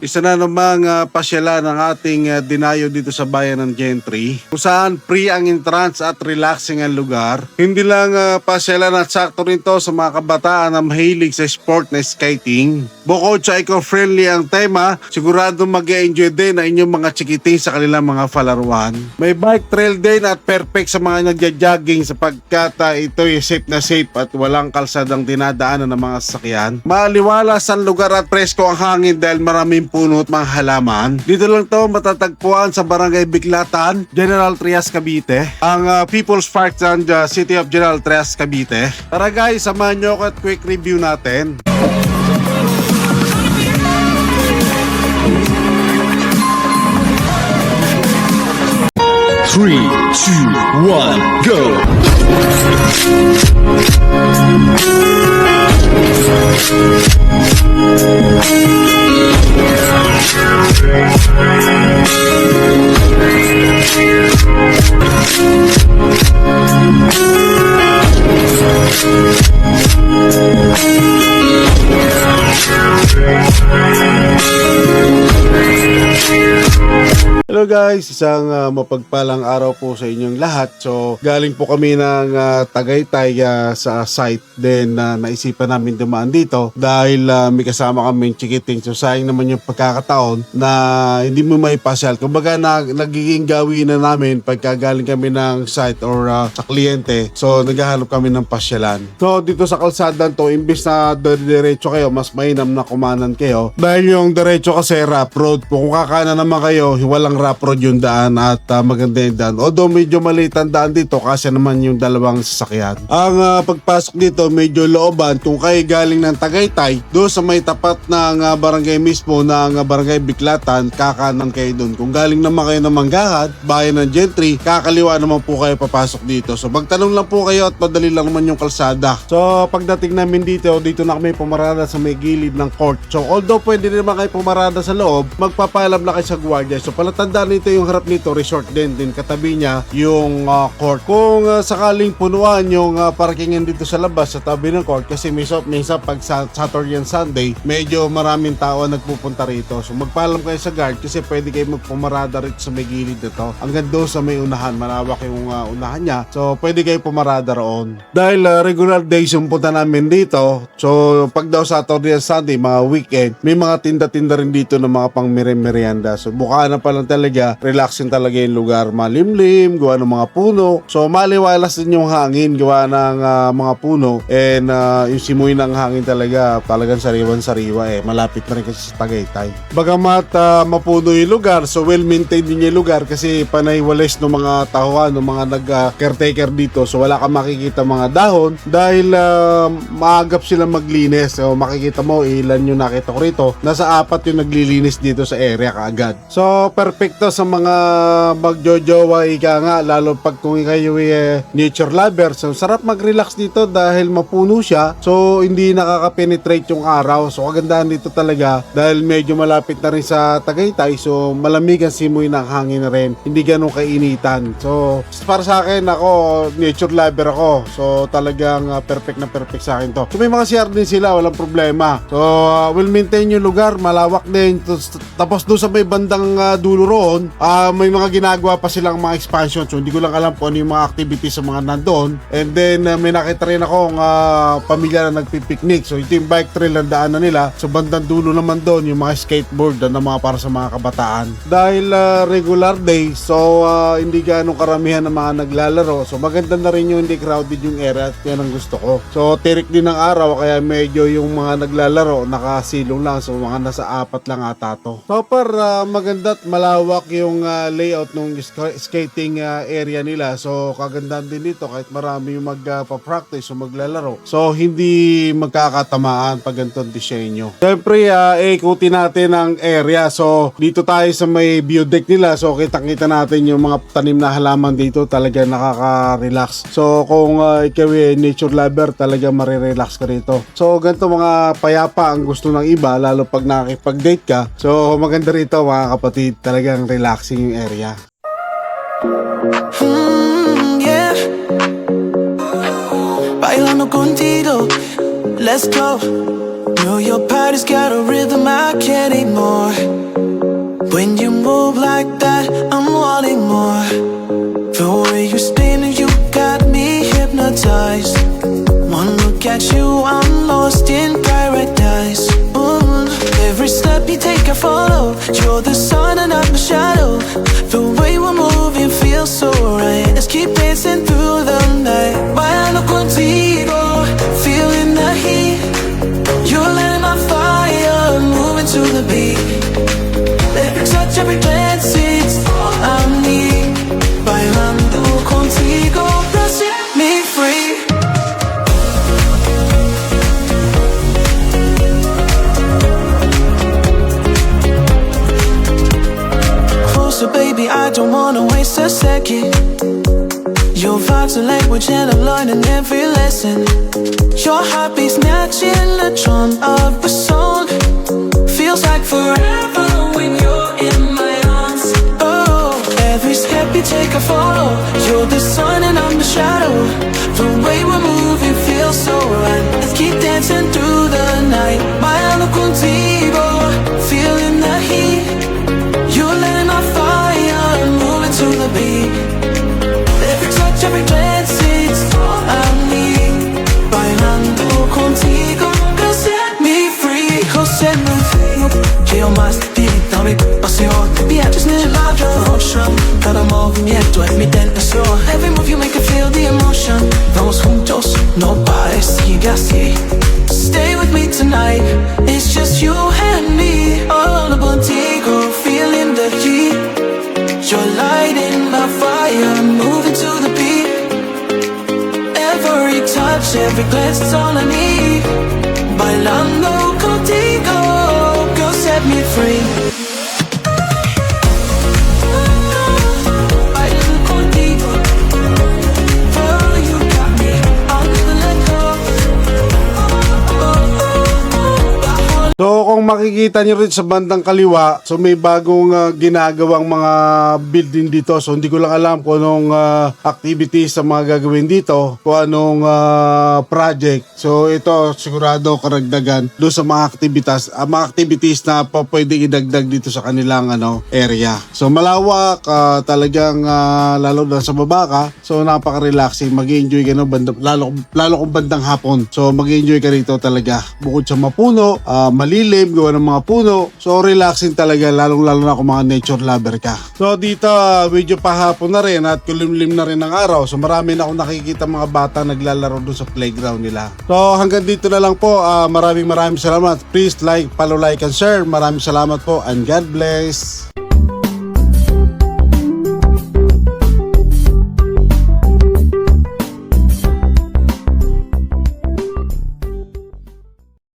Isa na namang uh, pasyalan ng ating uh, dinayo dito sa bayan ng Gentry kung saan free ang entrance at relaxing ang lugar. Hindi lang uh, pasyalan at sakto rin to sa mga kabataan na mahilig sa sport na skating. Bukod sa eco-friendly ang tema, sigurado mag enjoy din ang inyong mga chikiting sa kanilang mga falaruan. May bike trail din at perfect sa mga nagja-jogging sapagkat uh, ito ay safe na safe at walang kalsadang dinadaanan ng mga sasakyan. Maliwalas ang lugar at presko ang hangin dahil maraming puno at mga halaman. Dito lang to matatagpuan sa Barangay Biglatan, General Trias, Cavite. Ang uh, People's Park ng uh, City of General Trias, Cavite. Tara guys, samahan nyo ako at quick review natin. Three, two, one, go! Thank. Hello guys, isang uh, mapagpalang araw po sa inyong lahat. So, galing po kami ng uh, Tagaytay uh, sa site din na naisipan namin dumaan dito dahil uh, may kasama kami chikiting. So, sayang naman yung pagkakataon na hindi mo may pasyal. Kumbaga, na, nagiging gawin na namin pagka galing kami ng site or uh, sa kliyente. So, naghahanap kami ng pasyalan. So, dito sa kalsadan to, imbis na diretso kayo, mas mainam na kumanan kayo. Dahil yung diretso kasi rough road. Kung kakanan naman kayo, walang rough road yung daan at uh, maganda yung daan. Although medyo maliit ang daan dito kasi naman yung dalawang sasakyan. Ang uh, pagpasok dito medyo looban kung kayo galing ng Tagaytay doon sa may tapat ng uh, barangay mismo ng uh, barangay Biklatan kakanan kayo doon. Kung galing naman kayo ng Manggahad, bayan ng Gentry, kakaliwa naman po kayo papasok dito. So magtanong lang po kayo at madali lang naman yung kalsada. So pagdating namin dito, dito na kami pumarada sa may gilid ng court. So although pwede naman kayo pumarada sa loob, magpapaalam na kayo sa gwardiya. So palatandaan nito yung harap nito, resort din din katabi niya yung uh, court. Kung uh, sakaling punuan yung uh, parkingan dito sa labas sa tabi ng court kasi minsan, minsan pag sa Saturday and Sunday, medyo maraming tao ang nagpupunta rito. So magpaalam kayo sa guard kasi pwede kayo magpumarada rito sa may gilid nito. Hanggang doon sa may unahan, malawak yung uh, unahan niya. So pwede kayo pumarada roon. Dahil uh, regular days yung punta namin dito, so pag daw Saturday and Sunday, mga weekend, may mga tinda-tinda rin dito ng mga pang merienda. So buka na pa lang relaxing talaga yung lugar. Malimlim, gawa ng mga puno. So maliwalas din yung hangin, gawa ng ah, mga puno. And ah, yung simoy ng hangin talaga, talagang sariwan-sariwa eh. Malapit na rin kasi sa Tagaytay. Bagamat ah, mapuno yung lugar, so well-maintained din yung lugar kasi panay walis ng mga tahuan, ng mga nag-caretaker dito. So wala kang makikita mga dahon dahil ah, maagap sila maglinis. So makikita mo, ilan yung nakita ko rito. Nasa apat yung naglilinis dito sa area kaagad. So perfecto sa mga magjojowa ika nga, lalo pag kung kayo eh, nature lover. So sarap mag-relax dito dahil mapuno siya. So hindi nakaka-penetrate yung araw. So kagandahan dito talaga dahil medyo malapit na rin sa Tagaytay. So malamig ang simoy ng hangin na rin. Hindi ganun kainitan. So para sa akin ako, nature lover ako. So talagang uh, perfect na perfect sa akin to. So may mga CR din sila, walang problema. So uh, will maintain yung lugar, malawak din. Tapos- doon sa may bandang uh, dulo roon, ah, may mga ginagawa pa silang mga expansion. So hindi ko lang alam kung ano yung mga activities sa mga nandoon. And then uh, may nakita rin ako uh, pamilya na nagpipiknik. So ito yung bike trail na daanan nila. So bandang dulo naman doon yung mga skateboard na mga para sa mga kabataan. Dahil uh, regular day, so uh, hindi ganong karamihan ng mga naglalaro. So maganda na rin yung hindi crowded yung area at yan ang gusto ko. So tirik din ng araw kaya medyo yung mga naglalaro nakasilong lang. So mga nasa apat lang ata to. So para maganda at malawak yung uh, layout ng sk- skating uh, area nila. So kagandahan din dito kahit marami yung magpa-practice o maglalaro. So hindi magkakatamaan pag ganito ang disenyo. Siyempre, uh, ikutin natin ang area. So dito tayo sa may view deck nila. So kitang-kita natin yung mga tanim na halaman dito. Talaga nakaka-relax. So kung uh, ikaw ay nature lover, talaga marirelax ka rito. So ganito mga payapa ang gusto ng iba, lalo pag nakikipag-date ka. So maganda rito mga kapatid, talagang relaxing yung area. Mm, yeah. Bailando contigo, let's go. Know your body's got a rhythm I can't ignore. When you move like that, I'm wanting more. The way you spin, you got me hypnotized. One look at you, I'm lost in paradise. Every step you take, I follow. You're the sun and I'm the shadow. The way we're moving feels so right. Let's keep dancing through the night. Bailando second. Your vibes are language and I'm learning every lesson. Your heartbeat's matching the drum of a song. Feels like forever when you're in my arms. Oh, every step you take, I follow. You're the sun and I'm the shadow. The way we're moving Quiero más de ti, dame pasión. I just need love, devotion. Cada movimiento es mi tentación. Every move you make, I feel the emotion. Vamos juntos, no pares, sigue así. Stay with me tonight. It's just you and me. All contigo, feeling the heat. You're lighting my fire, moving to the beat. Every touch, every glance all I need. Bailando contigo, set me free. So kung makikita nyo rin sa bandang kaliwa, so may bagong ah, ginagawang mga building dito. So hindi ko lang alam kung anong ah, activities sa mga gagawin dito, kung anong ah, project. So ito sigurado karagdagan doon sa mga activities, ah, mga activities na pa pwede idagdag dito sa kanilang ano area. So malawak, ah, talagang ah, lalo na sa baba ka. So napaka-relaxing, mag-enjoy ka no, banda, lalo lalo kung bandang hapon. So mag-enjoy ka rito talaga. Bukod sa mapuno, ah, malilim, gawa ng mga puno. So relaxing talaga, lalong lalo na kung mga nature lover ka. So dito ah, medyo pahapon na rin at kulimlim na rin ang araw. So marami na akong nakikita mga bata naglalaro doon sa playground nila. So hanggang dito na lang po. Ah, maraming maraming salamat. Please like, follow, like, and share. Maraming salamat po and God bless.